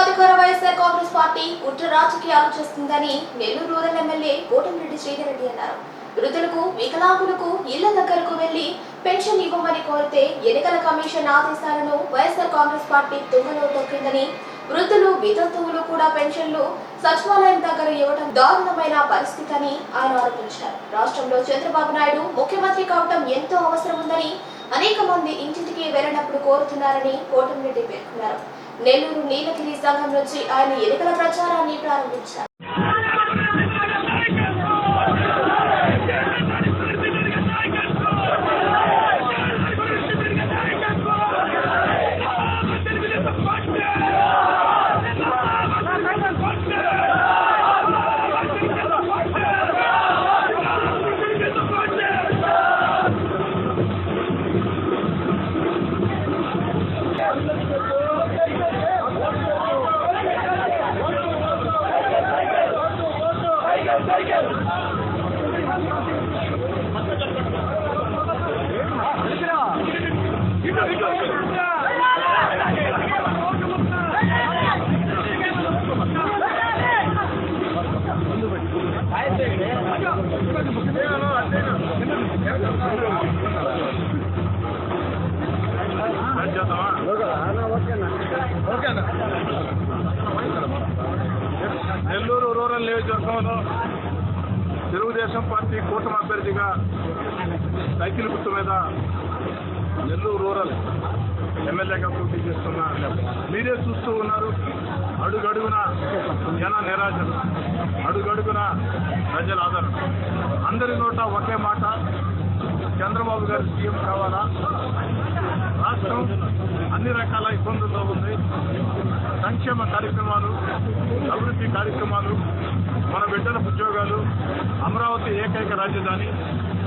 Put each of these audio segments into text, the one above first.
అధికార వైఎస్ఆర్ కాంగ్రెస్ పార్టీ కుట్ర రాజకీయాలు చేస్తుందని నెల్లూరు రూరల్ ఎమ్మెల్యే కోటమిరెడ్డి శ్రీధర్ రెడ్డి అన్నారు. వృద్ధులకు వికలాంగులకు ఇళ్ళ దగ్గరకు వెళ్ళి పెన్షన్ ఇవ్వమని కోరితే ఎన్నికల కమిషన్ ఆదేశాలను వైఎస్ఆర్ కాంగ్రెస్ పార్టీ తుంగలో తొక్కిందని వృద్ధులు వితంతువులు కూడా పెన్షన్లు సచివాలయం దగ్గర ఇవ్వడం దారుణమైన పరిస్థితి అని ఆయన ఆరోపించారు. రాష్ట్రంలో చంద్రబాబు నాయుడు ముఖ్యమంత్రి కావడం ఎంతో అవసరం ఉందని అనేక మంది ఇంటింటికి వెళ్ళినప్పుడు కోరుతున్నారని కోటమిరెడ్డి పేర్కొన్నారు. నెల్లూరు నీలగిరి సంఘం నుంచి ఆయన ఎన్నికల ప్రచారాన్ని ప్రారంభించారు. నెల్లూరు రూరల్ నియోజకవర్గంలో తెలుగుదేశం పార్టీ కూటమి అభ్యర్థిగా సైకిల్ గుర్తు మీద నెల్లూరు రూరల్ ఎమ్మెల్యేగా పోటీ చేస్తున్న మీరే చూస్తూ ఉన్నారు. అడుగడుగున జన నిరాజన అడుగడుగున ప్రజల ఆదరణ. అందరి నోట ఒకే మాట చంద్రబాబు గారు సీఎం కావాలా? రాష్ట్రం అన్ని రకాల ఇబ్బందుల్లో ఉంది. సంక్షేమ కార్యక్రమాలు అభివృద్ధి కార్యక్రమాలు మన బిడ్డల ఉద్యోగాలు అమరావతి ఏకైక రాజధాని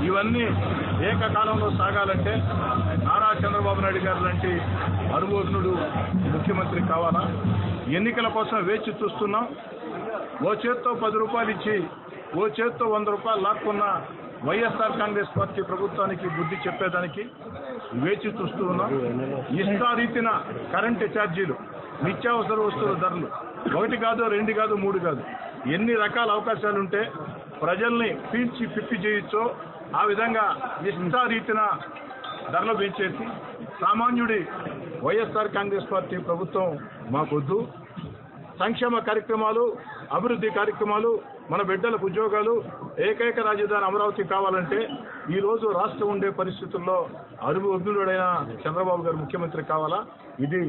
ఇవన్నీ ఏకకాలంలో సాగాలంటే నారా చంద్రబాబు నాయుడు గారు లాంటి అనుభవజ్ఞుడు ముఖ్యమంత్రి కావాలా? ఎన్నికల కోసం వేచి చూస్తున్నాం. ఓ చేత్తో పది రూపాయలు ఇచ్చి ఓ చేత్తో వంద రూపాయలు లాక్కున్న వైఎస్ఆర్ కాంగ్రెస్ పార్టీ ప్రభుత్వానికి బుద్ధి చెప్పేదానికి వేచి చూస్తూ ఉన్నాం. ఇష్టారీతిన కరెంటు ఛార్జీలు నిత్యావసర వస్తువుల ధరలు. ఒకటి కాదు రెండు కాదు మూడు కాదు. ఎన్ని రకాల అవకాశాలు ఉంటే ప్రజల్ని పీల్చి పిప్పి చేయొచ్చో ఆ విధంగా ఇష్టారీతిన ధరలు పెంచేసి సామాన్యుడి వైఎస్ఆర్ కాంగ్రెస్ పార్టీ ప్రభుత్వం మాకొద్దు. సంక్షేమ కార్యక్రమాలు అభివృద్ధి కార్యక్రమాలు మన బిడ్డలకు ఉద్యోగాలు ఏకైక రాజధాని అమరావతి కావాలంటే ఈ రోజు రాష్ట్రం ఉండే పరిస్థితుల్లో అరుగు అగ్నుడైన చంద్రబాబు గారు ముఖ్యమంత్రి కావాలా? ఇది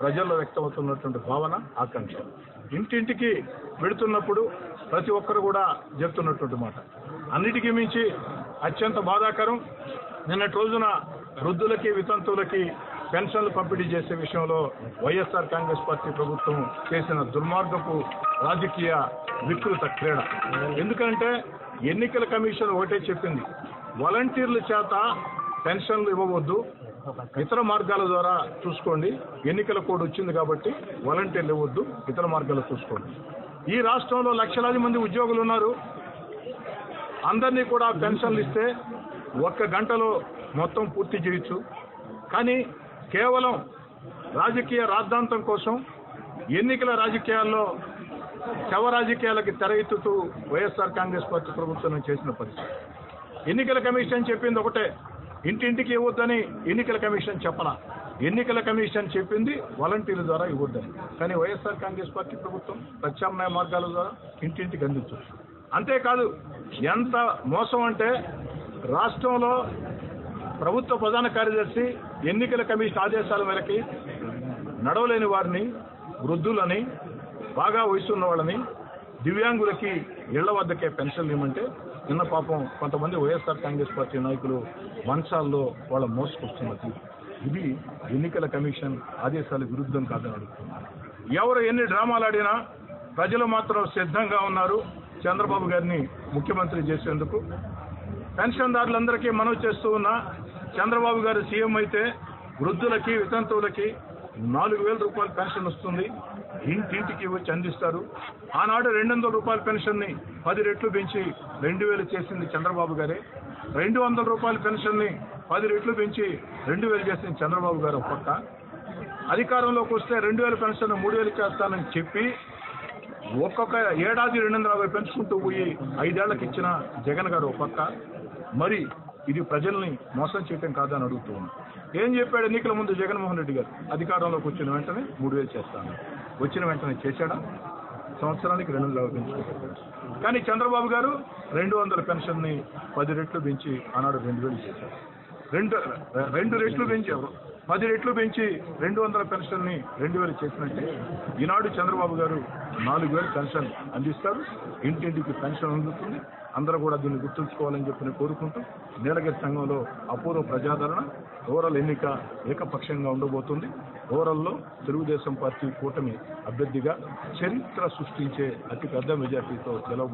ప్రజల్లో వ్యక్తమవుతున్నటువంటి భావన ఆకాంక్ష. ఇంటింటికి వెళుతున్నప్పుడు ప్రతి ఒక్కరు కూడా చెప్తున్నటువంటి మాట. అన్నిటికీ మించి అత్యంత బాధాకరం నిన్నటి రోజున వృద్ధులకి వితంతువులకి పెన్షన్లు పంపిణీ చేసే విషయంలో వైఎస్ఆర్ కాంగ్రెస్ పార్టీ ప్రభుత్వం చేసిన దుర్మార్గపు రాజకీయ వికృత క్రీడ. ఎందుకంటే ఎన్నికల కమిషన్ ఒకటే చెప్పింది వాలంటీర్ల చేత పెన్షన్లు ఇవ్వవద్దు. ఇతర మార్గాల ద్వారా చూసుకోండి. ఎన్నికల కోడ్ వచ్చింది కాబట్టి వాలంటీర్లు ఇవ్వద్దు ఇతర మార్గాలు చూసుకోండి. ఈ రాష్ట్రంలో లక్షలాది మంది ఉద్యోగులు ఉన్నారు. అందరినీ కూడా పెన్షన్లు ఇస్తే ఒక్క గంటలో మొత్తం పూర్తి చేయొచ్చు. కానీ కేవలం రాజకీయ రాద్ధాంతం కోసం ఎన్నికల రాజకీయాల్లో శవ రాజకీయాలకి తెర ఎత్తుతూ వైఎస్ఆర్ కాంగ్రెస్ పార్టీ ప్రభుత్వం చేసిన పరిస్థితి. ఎన్నికల కమిషన్ చెప్పింది ఒకటే. ఇంటింటికి ఇవ్వద్దని ఎన్నికల కమిషన్ చెప్పన ఎన్నికల కమిషన్ చెప్పింది వాలంటీర్ల ద్వారా ఇవ్వద్దని. కానీ వైఎస్ఆర్ కాంగ్రెస్ పార్టీ ప్రభుత్వం ప్రత్యామ్నాయ మార్గాల ద్వారా ఇంటింటికి అందించవచ్చు అంతేకాదు ఎంత మోసం అంటే రాష్ట్రంలో ప్రభుత్వ ప్రధాన కార్యదర్శి ఎన్నికల కమిషన్ ఆదేశాల మేరకి నడవలేని వారిని వృద్ధులని బాగా వయసున్న వాళ్ళని దివ్యాంగులకి ఇళ్ళ వద్దకే పెన్షన్లు ఇవ్వమంటే నిన్న పాపం కొంతమంది వైఎస్ఆర్ కాంగ్రెస్ పార్టీ నాయకులు మంచాల్లో వాళ్ళ మోసుకొస్తున్నది. ఇది ఎన్నికల కమిషన్ ఆదేశాల విరుద్ధం కాదని అడుగుతున్నారు. ఎవరు ఎన్ని డ్రామాలు ఆడినా ప్రజలు మాత్రం సిద్ధంగా ఉన్నారు. చంద్రబాబు గారిని ముఖ్యమంత్రి చేసేందుకు పెన్షన్దారులందరికీ మనవి చేస్తూ ఉన్నా చంద్రబాబు గారు సీఎం అయితే వృద్ధులకి వితంతువులకి నాలుగు వేల రూపాయల పెన్షన్ వస్తుంది. ఇంటింటికి వచ్చి అందిస్తారు. ఆనాడు రెండు వందల రూపాయల పెన్షన్ని పది రెట్లు పెంచి రెండు వేలు చేసింది చంద్రబాబు గారే. రెండు వందల రూపాయల పెన్షన్ని పది రెట్లు పెంచి రెండు వేలు చేసింది చంద్రబాబు గారు ఒక పక్క. అధికారంలోకి వస్తే రెండు వేల పెన్షన్ మూడు వేలు చేస్తానని చెప్పి ఒక్కొక్క ఏడాది రెండు వందల యాభై పెంచుకుంటూ పోయి ఐదేళ్ళకు ఇచ్చిన జగన్ గారు ఒక పక్క. మరి ఇది ప్రజల్ని మోసం చేయటం కాదని అడుగుతూ ఉన్నాం ఏం చెప్పాడు ఎన్నికల ముందు జగన్మోహన్ రెడ్డి గారు? అధికారంలోకి వచ్చిన వెంటనే మూడు వేలు చేస్తాను. వచ్చిన వెంటనే చేశాడా? సంవత్సరానికి రెండు వందల యాభై కానీ చంద్రబాబు గారు రెండు వందల పెన్షన్ని పది రెట్లు పెంచి ఆనాడు రెండు వేలు చేశారు. రెండు రెండు రెట్లు పెంచారు. పది రెట్లు పెంచి రెండు వందల పెన్షన్ని రెండు వేలు చేసినట్టే ఈనాడు చంద్రబాబు గారు నాలుగు వేలు పెన్షన్ అందిస్తారు. ఇంటింటికి పెన్షన్ అందుతుంది. అందరూ కూడా దీన్ని గుర్తుంచుకోవాలని చెప్పి కోరుకుంటూ నీలగిరి సంఘంలో అపూర్వ ప్రజాదరణ ఓవరాల్ ఎన్నిక ఏకపక్షంగా ఉండబోతుంది. ఓవరాల్లో తెలుగుదేశం పార్టీ కూటమి అభ్యర్థిగా చరిత్ర సృష్టించే అతి పెద్ద మెజార్టీతో గెలవబోతుంది.